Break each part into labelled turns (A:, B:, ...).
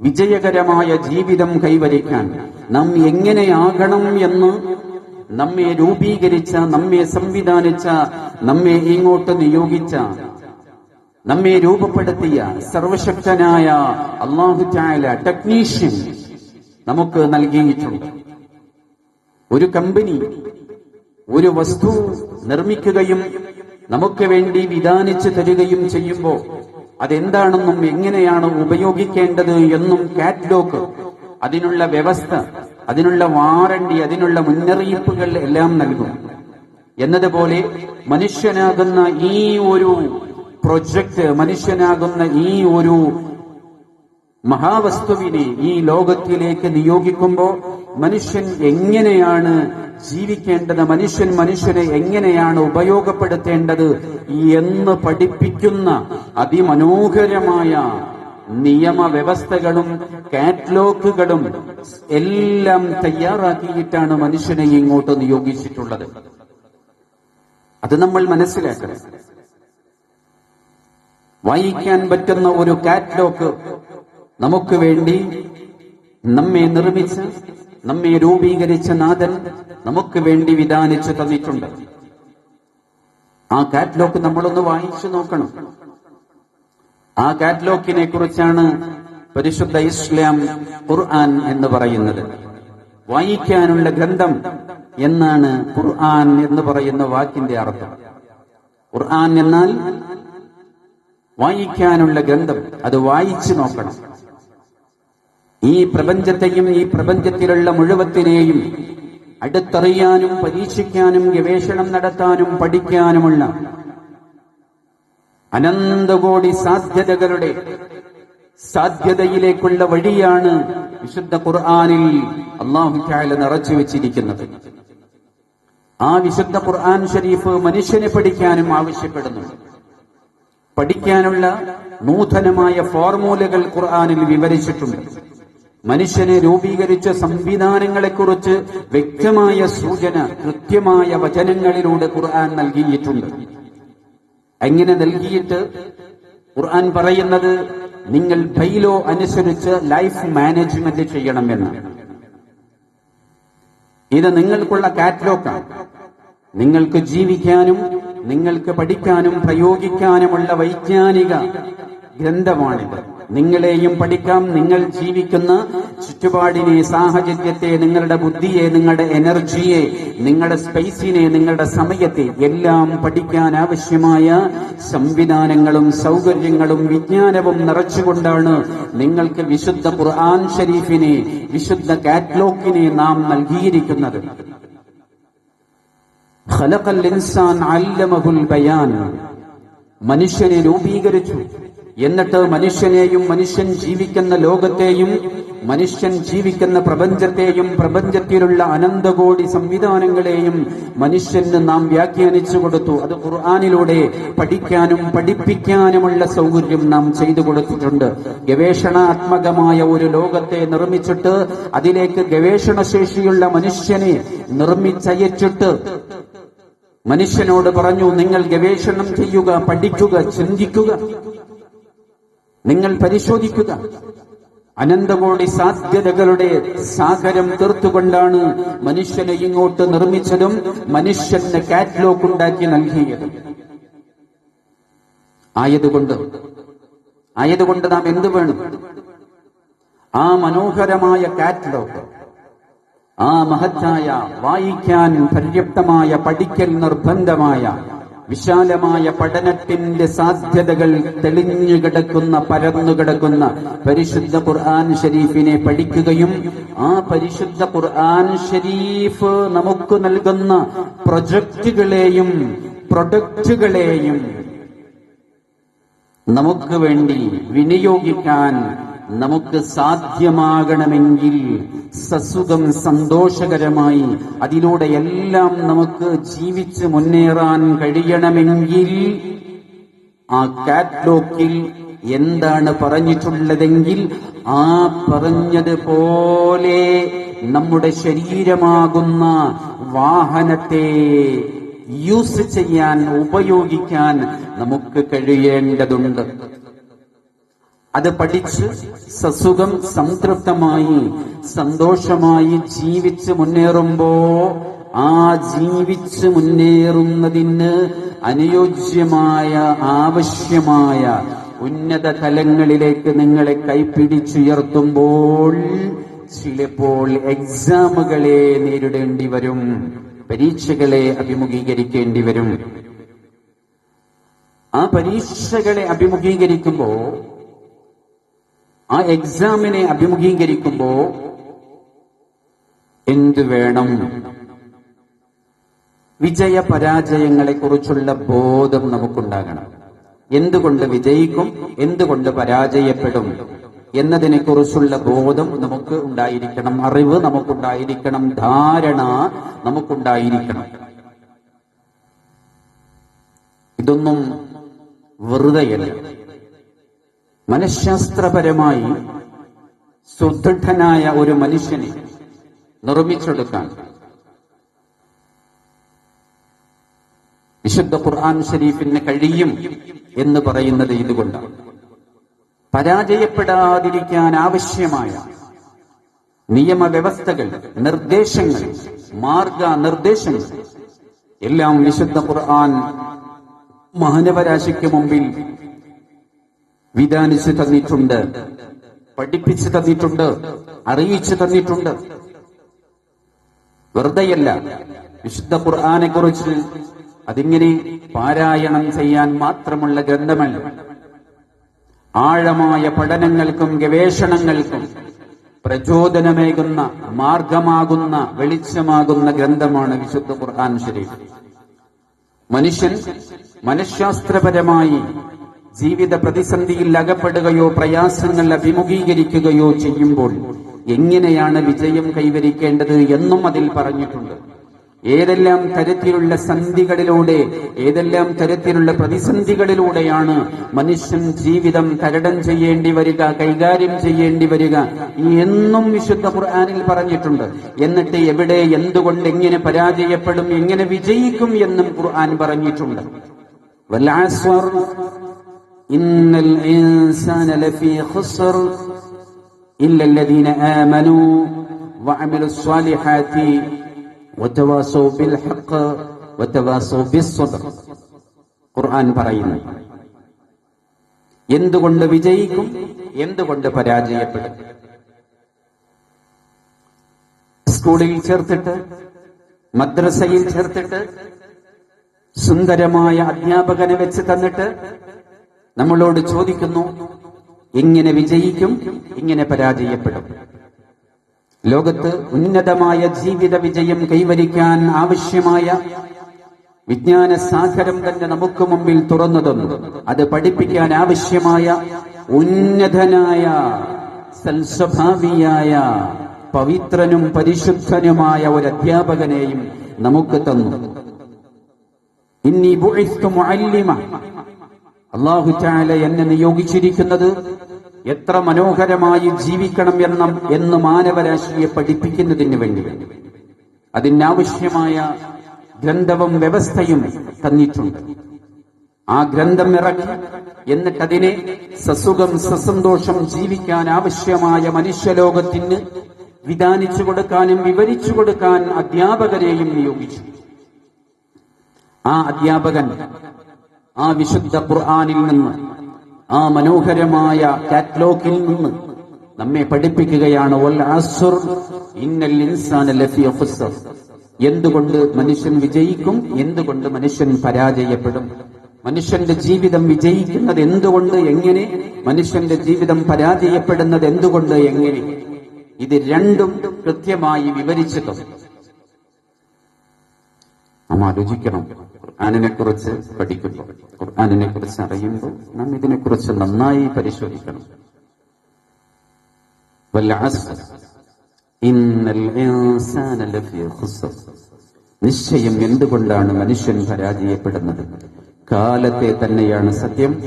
A: വിജയകരമായ ജീവിതം കൈവരിക്കാൻ നാം എങ്ങനെയാകണം എന്ന് നമ്മെ രൂപീകരിച്ച നമ്മെ സംവിധാനിച്ച നമ്മെ ഇങ്ങോട്ട് നിയോഗിച്ച നമ്മെ രൂപപ്പെടുത്തിയ സർവശക്തനായ അള്ളാഹു ചായല ടെക്നീഷ്യൻ നമുക്ക് നൽകിയിട്ടുണ്ട്. ഒരു കമ്പനി ഒരു വസ്തു നിർമ്മിക്കുകയും നമുക്ക് വേണ്ടി വിധാനിച്ചു തരികയും ചെയ്യുമ്പോൾ അതെന്താണെന്നും എങ്ങനെയാണ് ഉപയോഗിക്കേണ്ടത് എന്നും കാറ്റ്ലോഗ് അതിനുള്ള വ്യവസ്ഥ അതിനുള്ള വാറണ്ടി അതിനുള്ള മുന്നറിയിപ്പുകൾ എല്ലാം നൽകും. എന്നതുപോലെ മനുഷ്യനാകുന്ന ഈ ഒരു പ്രൊജക്ട് മനുഷ്യനാകുന്ന ഈ ഒരു മഹാവസ്തുവിനെ ഈ ലോകത്തിലേക്ക് നിയോഗിക്കുമ്പോൾ മനുഷ്യൻ എങ്ങനെയാണ് ജീവിക്കേണ്ടത് മനുഷ്യൻ മനുഷ്യനെ എങ്ങനെയാണ് ഉപയോഗപ്പെടുത്തേണ്ടത് എന്ന് പഠിപ്പിക്കുന്ന അതിമനോഹരമായ നിയമവ്യവസ്ഥകളും കാറ്റ്ലോഗുകളും എല്ലാം തയ്യാറാക്കിയിട്ടാണ് മനുഷ്യനെ ഇങ്ങോട്ട് നിയോഗിച്ചിട്ടുള്ളത്. അത് നമ്മൾ മനസ്സിലാക്കണം. വായിക്കാൻ പറ്റുന്ന ഒരു കാറ്റ്ലോഗ് നമുക്ക് വേണ്ടി നമ്മെ നിർമ്മിച്ച നമ്മെ രൂപീകരിച്ച നാഥൻ നമുക്ക് വേണ്ടി വിധാനിച്ചു തന്നിട്ടുണ്ട്. ആ കാറ്റ്ലോക്ക് നമ്മളൊന്ന് വായിച്ചു നോക്കണം. ആ കാറ്റ്ലോക്കിനെ കുറിച്ചാണ് പരിശുദ്ധ ഇസ്ലാം ഖുർആൻ എന്ന് പറയുന്നത്. വായിക്കാനുള്ള ഗ്രന്ഥം എന്നാണ് ഖുർആൻ എന്ന് പറയുന്ന വാക്കിന്റെ അർത്ഥം. ഖുർആൻ എന്നാൽ വായിക്കാനുള്ള ഗ്രന്ഥം. അത് വായിച്ചു നോക്കണം. ഈ പ്രപഞ്ചത്തെയും ഈ പ്രപഞ്ചത്തിലുള്ള മുഴുവത്തിനെയും അടുത്തറിയാനും പരീക്ഷിക്കാനും ഗവേഷണം നടത്താനും പഠിക്കാനുമുള്ള അനന്തകോടി സാധ്യതകളുടെ സാധ്യതയിലേക്കുള്ള വഴിയാണ് വിശുദ്ധ ഖുർആാനിൽ അള്ളാഹു ചായാല നിറച്ചു വെച്ചിരിക്കുന്നത്. ആ വിശുദ്ധ ഖുർആൻ ഷരീഫ് മനുഷ്യനെ പഠിക്കാനും ആവശ്യപ്പെടുന്നുണ്ട് പഠിക്കാനുള്ള നൂതനമായ ഫോർമുലകൾ ഖുർആാനിൽ വിവരിച്ചിട്ടുണ്ട്. മനുഷ്യനെ രൂപീകരിച്ച സംവിധാനങ്ങളെക്കുറിച്ച് വ്യക്തമായ സൂചന കൃത്യമായ വചനങ്ങളിലൂടെ ഖുർആൻ നൽകിയിട്ടുണ്ട്. എങ്ങനെ നൽകിയിട്ട്? ഖുർആൻ പറയുന്നത് നിങ്ങൾ ബൈലോ അനുസരിച്ച് ലൈഫ് മാനേജ്മെന്റ് ചെയ്യണമെന്ന്. ഇത് നിങ്ങൾക്കുള്ള കാറ്റലോഗാണ്. നിങ്ങൾക്ക് ജീവിക്കാനും നിങ്ങൾക്ക് പഠിക്കാനും പ്രയോഗിക്കാനുമുള്ള വൈജ്ഞാനിക ഗ്രന്ഥമാണിത്. നിങ്ങളെയും പഠിക്കാം. നിങ്ങൾ ജീവിക്കുന്ന ചുറ്റുപാടിനെ സാഹചര്യത്തെ നിങ്ങളുടെ ബുദ്ധിയെ നിങ്ങളുടെ എനർജിയെ നിങ്ങളുടെ സ്പേസിനെ നിങ്ങളുടെ സമയത്തെ എല്ലാം പഠിക്കാൻ ആവശ്യമായ സംവിധാനങ്ങളും സൗകര്യങ്ങളും വിജ്ഞാനവും നിറച്ചുകൊണ്ടാണ് നിങ്ങൾക്ക് വിശുദ്ധ ഖുർആൻ ഷരീഫിനെ വിശുദ്ധ കാറ്റ്ലോക്കിനെ നാം നൽകിയിരിക്കുന്നത്. ഖലഖൽ അല്ലമഹുൽ ബയാൻ. മനുഷ്യനെ രൂപീകരിച്ചു. എന്നിട്ട് മനുഷ്യനെയും മനുഷ്യൻ ജീവിക്കുന്ന ലോകത്തെയും മനുഷ്യൻ ജീവിക്കുന്ന പ്രപഞ്ചത്തെയും പ്രപഞ്ചത്തിലുള്ള അനന്തകോടി സംവിധാനങ്ങളെയും മനുഷ്യന് നാം വ്യാഖ്യാനിച്ചു കൊടുത്തു. അത് ഖുർആാനിലൂടെ പഠിക്കാനും പഠിപ്പിക്കാനുമുള്ള സൗകര്യം നാം ചെയ്തു കൊടുത്തിട്ടുണ്ട്. ഗവേഷണാത്മകമായ ഒരു ലോകത്തെ നിർമ്മിച്ചിട്ട് അതിലേക്ക് ഗവേഷണശേഷിയുള്ള മനുഷ്യനെ നിർമ്മിച്ചയച്ചിട്ട് മനുഷ്യനോട് പറഞ്ഞു നിങ്ങൾ ഗവേഷണം ചെയ്യുക പഠിക്കുക ചിന്തിക്കുക. നിങ്ങൾ പരിശോധിക്കുക. അനന്തകോടി സാധ്യതകളുടെ സാഗരം തീർത്തുകൊണ്ടാണ് മനുഷ്യനെ ഇങ്ങോട്ട് നിർമ്മിച്ചതും മനുഷ്യന് കാറ്റ്ലോഗ് ഉണ്ടാക്കി നൽകിയതും. ആയതുകൊണ്ട് ആയതുകൊണ്ട് നാം എന്ത് വേണം? ആ മനോഹരമായ കാറ്റ്ലോഗ് ആ മഹത്തായ വായിക്കാൻ പര്യാപ്തമായ പഠിക്കൽ നിർബന്ധമായ വിശാലമായ പഠനത്തിന്റെ സാധ്യതകൾ തെളിഞ്ഞു കിടക്കുന്ന പരന്നു കിടക്കുന്ന പരിശുദ്ധ ഖുർആൻ ഷരീഫിനെ പഠിക്കുകയും ആ പരിശുദ്ധ ഖുർആൻ ഷരീഫ് നമുക്ക് നൽകുന്ന പ്രൊജക്റ്റുകളെയും പ്രൊഡക്റ്റുകളെയും നമുക്ക് വേണ്ടി വിനിയോഗിക്കാൻ നമുക്ക് സാധ്യമാകണമെങ്കിൽ സസുഖം സന്തോഷകരമായി അതിലൂടെ എല്ലാം നമുക്ക് ജീവിച്ച് മുന്നേറാൻ കഴിയണമെങ്കിൽ ആ കാറ്റ്ലോക്കിൽ എന്താണ് പറഞ്ഞിട്ടുള്ളതെങ്കിൽ ആ പറഞ്ഞതുപോലെ നമ്മുടെ ശരീരമാകുന്ന വാഹനത്തെ യൂസ് ചെയ്യാൻ ഉപയോഗിക്കാൻ നമുക്ക് കഴിയേണ്ടതുണ്ട്. അത് പഠിച്ച് സസുഖം സംതൃപ്തമായി സന്തോഷമായി ജീവിച്ച് മുന്നേറുമ്പോ ആ ജീവിച്ച് മുന്നേറുന്നതിന് അനുയോജ്യമായ ആവശ്യമായ ഉന്നത തലങ്ങളിലേക്ക് നിങ്ങളെ കൈപ്പിടിച്ചുയർത്തുമ്പോൾ ചിലപ്പോൾ എക്സാമുകളെ നേരിടേണ്ടി വരും പരീക്ഷകളെ അഭിമുഖീകരിക്കേണ്ടി വരും. ആ പരീക്ഷകളെ അഭിമുഖീകരിക്കുമ്പോ ആ എക്സാമിനെ അഭിമുഖീകരിക്കുമ്പോ എന്തു വേണം? വിജയ പരാജയങ്ങളെ കുറിച്ചുള്ള ബോധം നമുക്കുണ്ടാകണം. എന്തുകൊണ്ട് വിജയിക്കും? എന്തുകൊണ്ട് പരാജയപ്പെടും? എന്നതിനെ കുറിച്ചുള്ള ബോധം നമുക്ക് ഉണ്ടായിരിക്കണം. അറിവ് നമുക്കുണ്ടായിരിക്കണം. ധാരണ നമുക്കുണ്ടായിരിക്കണം. ഇതൊന്നും വെറുതെയല്ല. മനഃശാസ്ത്രപരമായി സുദൃഢനായ ഒരു മനുഷ്യനെ നിർമ്മിച്ചെടുക്കാൻ. വിശുദ്ധ ഖുർആൻ ഷരീഫിന് കഴിയും എന്ന് പറയുന്നത് ഇതുകൊണ്ടാണ്. പരാജയപ്പെടാതിരിക്കാൻ ആവശ്യമായ നിയമവ്യവസ്ഥകൾ നിർദ്ദേശങ്ങൾ മാർഗനിർദ്ദേശങ്ങൾ എല്ലാം വിശുദ്ധ ഖുർആൻ മാനവരാശിക്ക് മുമ്പിൽ വിധാനിച്ചു തന്നിട്ടുണ്ട് പഠിപ്പിച്ചു തന്നിട്ടുണ്ട് അറിയിച്ചു തന്നിട്ടുണ്ട്. വെറുതെയല്ല വിശുദ്ധ ഖുർആാനെ കുറിച്ച് അതിങ്ങനെ പാരായണം ചെയ്യാൻ മാത്രമുള്ള ഗ്രന്ഥമല്ല. ആഴമായ പഠനങ്ങൾക്കും ഗവേഷണങ്ങൾക്കും പ്രചോദനമേകുന്ന മാർഗമാകുന്ന വെളിച്ചമാകുന്ന ഗ്രന്ഥമാണ് വിശുദ്ധ ഖുർആൻ ശരീരം മനുഷ്യൻ മനഃശാസ്ത്രപരമായി ജീവിത പ്രതിസന്ധിയിൽ അകപ്പെടുകയോ പ്രയാസങ്ങൾ അഭിമുഖീകരിക്കുകയോ ചെയ്യുമ്പോൾ എങ്ങനെയാണ് വിജയം കൈവരിക്കേണ്ടത് എന്നും അതിൽ പറഞ്ഞിട്ടുണ്ട്. ഏതെല്ലാം തരത്തിലുള്ള സന്ധികളിലൂടെ ഏതെല്ലാം തരത്തിലുള്ള പ്രതിസന്ധികളിലൂടെയാണ് മനുഷ്യൻ ജീവിതം തരണം ചെയ്യേണ്ടി വരിക കൈകാര്യം ചെയ്യേണ്ടി വരിക? എന്നും വിശുദ്ധ ഖുർആാനിൽ പറഞ്ഞിട്ടുണ്ട്. എന്നിട്ട് എവിടെ എന്തുകൊണ്ട് എങ്ങനെ പരാജയപ്പെടും എങ്ങനെ വിജയിക്കും എന്നും ഖുർആൻ പറഞ്ഞിട്ടുണ്ട്. വല്ലാസ്വർ ഇന്നൽ ഇൻസാന ലഫീ ഖുസ്ർ ഇല്ല الذين آمنوا وعملوا الصالحات وتواصوا بالحق وتواصوا بالصبر ഖുർആൻ പറയുന്നു എന്തുകൊണ്ട് വിജയിക്കും എന്തുകൊണ്ട് പരാജയപ്പെടും സ്കൂളിൽ ചേർത്തിട്ട് മദ്രസയിൽ ചേർത്തിട്ട് സുന്ദരമായ അധ്യാപകനെ വെച്ച് തന്നിട്ട് നമ്മളോട് ചോദിക്കുന്നു എങ്ങനെ വിജയിക്കും? എങ്ങനെ പരാജയപ്പെടും? ലോകത്ത് ഉന്നതമായ ജീവിത വിജയം കൈവരിക്കാൻ ആവശ്യമായ വിജ്ഞാന സാഗരം തന്നെ നമുക്ക് മുമ്പിൽ തുറന്നു അത് പഠിപ്പിക്കാൻ ആവശ്യമായ ഉന്നതനായ സൽസ്വഭാവിയായ പവിത്രനും പരിശുദ്ധനുമായ ഒരു അധ്യാപകനെയും നമുക്ക് തന്നു. ഇന്നി ബുഇസ്തു മുഅല്ലിമ അള്ളാഹു ചാല എന്നെ നിയോഗിച്ചിരിക്കുന്നത് എത്ര മനോഹരമായി ജീവിക്കണം എന്ന എന്ന് മാനവരാശിയെ പഠിപ്പിക്കുന്നതിന് വേണ്ടി. അതിനാവശ്യമായ ഗ്രന്ഥവും വ്യവസ്ഥയും തന്നിട്ടുണ്ട്. ആ ഗ്രന്ഥം ഇറക്കി എന്നിട്ടതിനെ സസുഖം സസന്തോഷം ജീവിക്കാൻ ആവശ്യമായ മനുഷ്യലോകത്തിന് വിധാനിച്ചു കൊടുക്കാനും വിവരിച്ചു കൊടുക്കാൻ അധ്യാപകരെയും നിയോഗിച്ചു. ആ അധ്യാപകൻ ആ വിശുദ്ധ ഖുർആാനിൽ നിന്ന് ആ മനോഹരമായ കാറ്റ്ലോഗിൽ നിന്ന് നമ്മെ പഠിപ്പിക്കുകയാണ് എന്തുകൊണ്ട് മനുഷ്യൻ വിജയിക്കും? എന്തുകൊണ്ട് മനുഷ്യൻ പരാജയപ്പെടും? മനുഷ്യന്റെ ജീവിതം വിജയിക്കുന്നത് എന്തുകൊണ്ട്? എങ്ങനെ? മനുഷ്യന്റെ ജീവിതം പരാജയപ്പെടുന്നത് എന്തുകൊണ്ട്? എങ്ങനെ? ഇത് രണ്ടും കൃത്യമായി വിവരിച്ചിട്ടുണ്ട്. നാം ആലോചിക്കണം. ഖുർആാനിനെ കുറിച്ച് പഠിക്കുമ്പോൾ ഖുർആാനിനെ കുറിച്ച് അറിയുമ്പോൾ നാം ഇതിനെക്കുറിച്ച് നന്നായി പരിശോധിക്കണം. നിശ്ചയം എന്തുകൊണ്ടാണ് മനുഷ്യൻ പരാജയപ്പെടുന്നത്? കാലത്തെ തന്നെയാണ് സത്യം.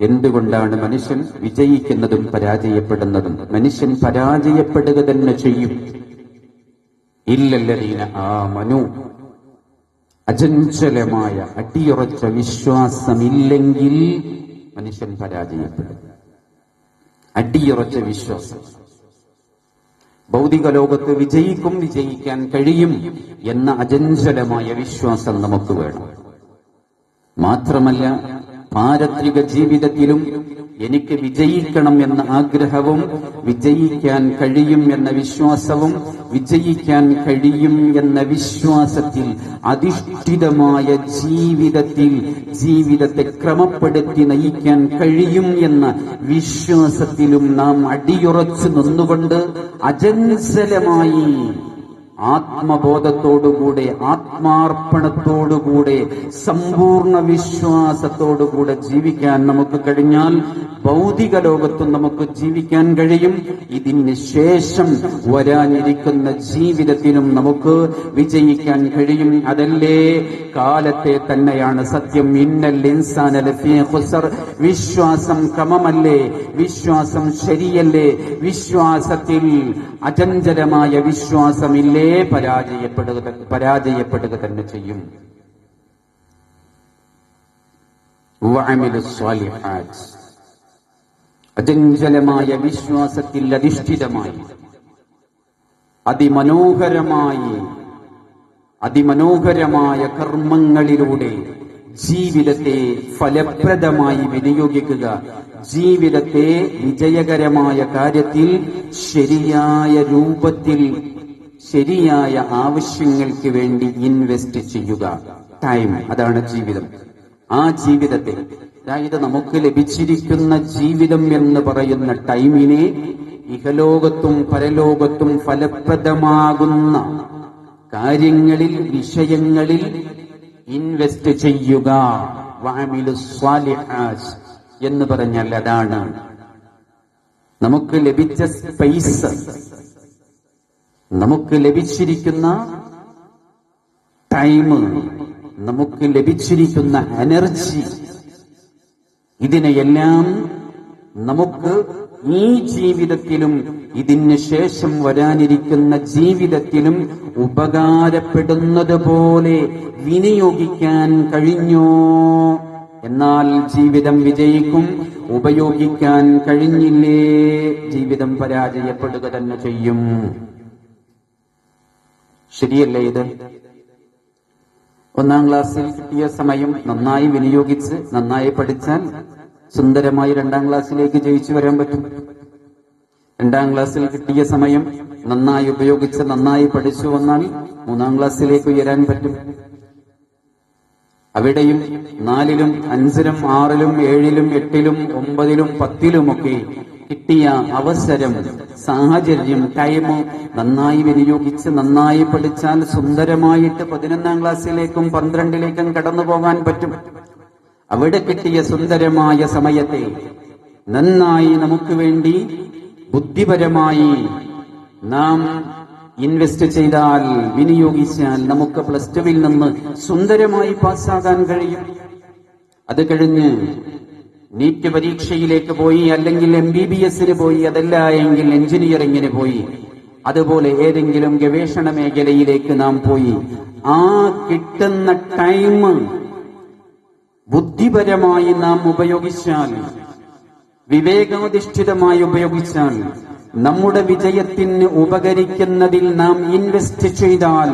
A: എന്തുകൊണ്ടാണ് മനുഷ്യൻ വിജയിക്കുന്നതും പരാജയപ്പെടുന്നതും? മനുഷ്യൻ പരാജയപ്പെടുക തന്നെ ചെയ്യും. ഇല്ലല്ലീന ആ മനു അചഞ്ചലമായ അടിയുറച്ച വിശ്വാസമില്ലെങ്കിൽ മനുഷ്യൻ പരാജയപ്പെടും. അടിയുറച്ച വിശ്വാസം. ഭൗതിക ലോകത്ത് വിജയിക്കും വിജയിക്കാൻ കഴിയും എന്ന അചഞ്ചലമായ വിശ്വാസം നമുക്ക് വേണം. മാത്രമല്ല പാരത്രിക ജീവിതത്തിലും എനിക്ക് വിജയിക്കണം എന്ന ആഗ്രഹവും വിജയിക്കാൻ കഴിയും എന്ന വിശ്വാസവും വിജയിക്കാൻ കഴിയും എന്ന വിശ്വാസത്തിൽ അധിഷ്ഠിതമായ ജീവിതത്തിൽ ജീവിതത്തെ ക്രമപ്പെടുത്തി നയിക്കാൻ കഴിയും എന്ന വിശ്വാസത്തിലും നാം അടിയുറച്ചു നിന്നുകൊണ്ട് അജഞ്ചലമായി ആത്മബോധത്തോടുകൂടെ ആത്മാർപ്പണത്തോടുകൂടെ സമ്പൂർണ വിശ്വാസത്തോടുകൂടെ ജീവിക്കാൻ നമുക്ക് കഴിഞ്ഞാൽ ഭൗതിക ലോകത്തും നമുക്ക് ജീവിക്കാൻ കഴിയും. ഇതിന് ശേഷം വരാനിരിക്കുന്ന ജീവിതത്തിനും നമുക്ക് വിജയിക്കാൻ കഴിയും. അതല്ലേ? കാലത്തെ തന്നെയാണ് സത്യം. ഇന്നൽ ഖുസർ. വിശ്വാസം ക്രമമല്ലേ? വിശ്വാസം ശരിയല്ലേ? വിശ്വാസത്തിൽ അചഞ്ചലമായ വിശ്വാസമില്ലേ? പരാജയപ്പെടുക പരാജയപ്പെടുക തന്നെ ചെയ്യും. അചഞ്ചലമായ വിശ്വാസത്തിൽ അധിഷ്ഠിതമായി അതിമനോഹരമായി അതിമനോഹരമായ കർമ്മങ്ങളിലൂടെ ജീവിതത്തെ ഫലപ്രദമായി വിനിയോഗിക്കുക ജീവിതത്തെ വിജയകരമായ കാര്യത്തിൽ ശരിയായ രൂപത്തിൽ ശരിയായ ആവശ്യങ്ങൾക്ക് വേണ്ടി ഇൻവെസ്റ്റ് ചെയ്യുക. ടൈം അതാണ് ജീവിതം. ആ ജീവിതത്തെ അതായത് നമുക്ക് ലഭിച്ചിരിക്കുന്ന ജീവിതം എന്ന് പറയുന്ന ടൈമിനെ ഇഹലോകത്തും പരലോകത്തും ഫലപ്രദമാകുന്ന കാര്യങ്ങളിൽ വിഷയങ്ങളിൽ ഇൻവെസ്റ്റ് ചെയ്യുക. എന്ന് പറഞ്ഞാൽ അതാണ്. നമുക്ക് ലഭിച്ച സ്പേസ് നമുക്ക് ലഭിച്ചിരിക്കുന്ന ടൈം നമുക്ക് ലഭിച്ചിരിക്കുന്ന എനർജി ഇതിനെയെല്ലാം നമുക്ക് ഈ ജീവിതത്തിലും ഇതിന് ശേഷം വരാനിരിക്കുന്ന ജീവിതത്തിലും ഉപകാരപ്പെടുന്നത് പോലെ വിനിയോഗിക്കാൻ കഴിഞ്ഞോ? എന്നാൽ ജീവിതം വിജയിക്കും ഉപയോഗിക്കാൻ കഴിഞ്ഞില്ലേ? ജീവിതം പരാജയപ്പെടുക തന്നെ ചെയ്യും. ശരിയല്ലേ ഇത്? ഒന്നാം ക്ലാസ്സിൽ കിട്ടിയ സമയം നന്നായി വിനിയോഗിച്ച് നന്നായി പഠിച്ചാൽ സുന്ദരമായി രണ്ടാം ക്ലാസ്സിലേക്ക് ജയിച്ചു വരാൻ പറ്റും. രണ്ടാം ക്ലാസ്സിൽ കിട്ടിയ സമയം നന്നായി ഉപയോഗിച്ച് നന്നായി പഠിച്ചു വന്നാൽ മൂന്നാം ക്ലാസ്സിലേക്ക് ഉയരാൻ പറ്റും. അവിടെയും നാലിലും അഞ്ചിലും ആറിലും ഏഴിലും എട്ടിലും ഒമ്പതിലും പത്തിലുമൊക്കെ കിട്ടിയ അവസരം സാഹചര്യം ടൈം നന്നായി വിനിയോഗിച്ച് നന്നായി പഠിച്ചാൽ സുന്ദരമായിട്ട് പതിനൊന്നാം ക്ലാസ്സിലേക്കും പന്ത്രണ്ടിലേക്കും കടന്നു പോകാൻ പറ്റും. അവിടെ കിട്ടിയ സുന്ദരമായ സമയത്തെ നന്നായി നമുക്ക് വേണ്ടി ബുദ്ധിപരമായി നാം ഇൻവെസ്റ്റ് ചെയ്താൽ വിനിയോഗിച്ചാൽ നമുക്ക് പ്ലസ് ടുവിൽ നിന്ന് സുന്ദരമായി പാസ്സാകാൻ കഴിയും. അത് കഴിഞ്ഞ് നീറ്റ് പരീക്ഷയിലേക്ക് പോയി അല്ലെങ്കിൽ എം ബി ബി എസിന് പോയി അതല്ല എങ്കിൽ എഞ്ചിനീയറിംഗിന് പോയി. അതുപോലെ ഏതെങ്കിലും ഗവേഷണ മേഖലയിലേക്ക് നാം പോയി. ആ കിട്ടുന്ന ടൈം ബുദ്ധിപരമായി നാം ഉപയോഗിച്ചാൽ വിവേകാധിഷ്ഠിതമായി ഉപയോഗിച്ചാൽ നമ്മുടെ വിജയത്തിന് ഉപകരിക്കുന്നതിൽ നാം ഇൻവെസ്റ്റ് ചെയ്താൽ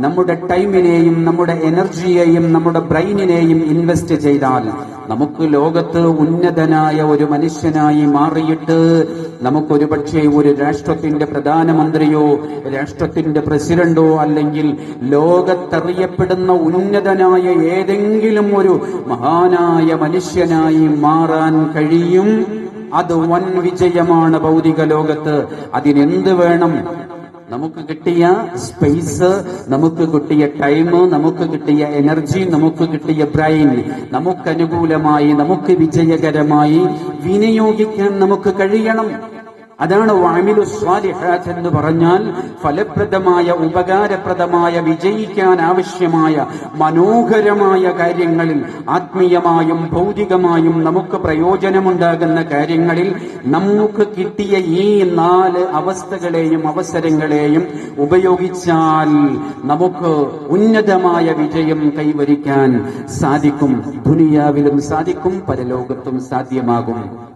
A: നമ്മുടെ ടൈമിനെയും നമ്മുടെ എനർജിയെയും നമ്മുടെ ബ്രെയിനിനെയും ഇൻവെസ്റ്റ് ചെയ്താൽ നമുക്ക് ലോകത്ത് ഉന്നതനായ ഒരു മനുഷ്യനായി മാറിയിട്ട് നമുക്കൊരു പക്ഷേ ഒരു രാഷ്ട്രത്തിന്റെ പ്രധാനമന്ത്രിയോ രാഷ്ട്രത്തിന്റെ പ്രസിഡന്റോ അല്ലെങ്കിൽ ലോകത്തറിയപ്പെടുന്ന ഉന്നതനായ ഏതെങ്കിലും ഒരു മഹാനായ മനുഷ്യനായി മാറാൻ കഴിയും? അത് വൻ വിജയമാണ് ഭൗതിക ലോകത്ത്. അതിനെന്ത് വേണം? നമുക്ക് കിട്ടിയ സ്പേസ് നമുക്ക് കിട്ടിയ ടൈം നമുക്ക് കിട്ടിയ എനർജി നമുക്ക് കിട്ടിയ ബ്രെയിൻ നമുക്ക് അനുകൂലമായി നമുക്ക് വിജയകരമായി വിനിയോഗിക്കാൻ നമുക്ക് കഴിയണം. അതാണ് വാമിലു സ്വാലിഹാത്ത് എന്ന് പറഞ്ഞാൽ ഫലപ്രദമായ ഉപകാരപ്രദമായ വിജയിക്കാൻ ആവശ്യമായ മനോഹരമായ കാര്യങ്ങളിൽ ആത്മീയമായും ഭൗതികമായും നമുക്ക് പ്രയോജനമുണ്ടാകുന്ന കാര്യങ്ങളിൽ നമുക്ക് കിട്ടിയ ഈ നാല് അവസ്ഥകളെയും അവസരങ്ങളെയും ഉപയോഗിച്ചാൽ നമുക്ക് ഉന്നതമായ വിജയം കൈവരിക്കാൻ സാധിക്കും. ദുനിയാവിലും സാധിക്കും പരലോകത്തും സാധ്യമാകും.